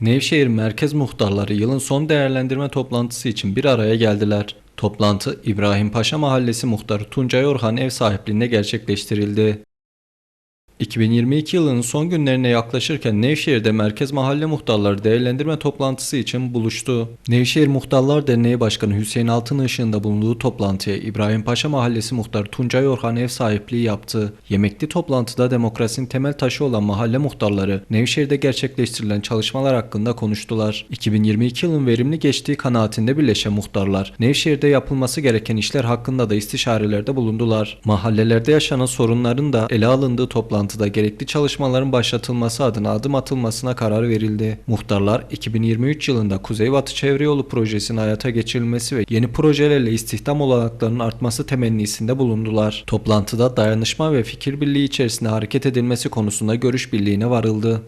Nevşehir Merkez Muhtarları yılın son değerlendirme toplantısı için bir araya geldiler. Toplantı İbrahim Paşa Mahallesi Muhtarı Tuncay Orhan ev sahipliğinde gerçekleştirildi. 2022 yılının son günlerine yaklaşırken Nevşehir'de Merkez Mahalle Muhtarları değerlendirme toplantısı için buluştu. Nevşehir Muhtarlar Derneği Başkanı Hüseyin Altınışık'ın da bulunduğu toplantıya İbrahim Paşa Mahallesi Muhtarı Tuncay Orhan ev sahipliği yaptı. Yemekli toplantıda demokrasinin temel taşı olan mahalle muhtarları Nevşehir'de gerçekleştirilen çalışmalar hakkında konuştular. 2022 yılın verimli geçtiği kanaatinde birleşen muhtarlar Nevşehir'de yapılması gereken işler hakkında da istişarelerde bulundular. Mahallelerde yaşanan sorunların da ele alındığı toplantıda gerekli çalışmaların başlatılması adına adım atılmasına karar verildi. Muhtarlar 2023 yılında Kuzeybatı Çevre Yolu projesinin hayata geçirilmesi ve yeni projelerle istihdam olanaklarının artması temennisinde bulundular. Toplantıda dayanışma ve fikir birliği içerisinde hareket edilmesi konusunda görüş birliğine varıldı.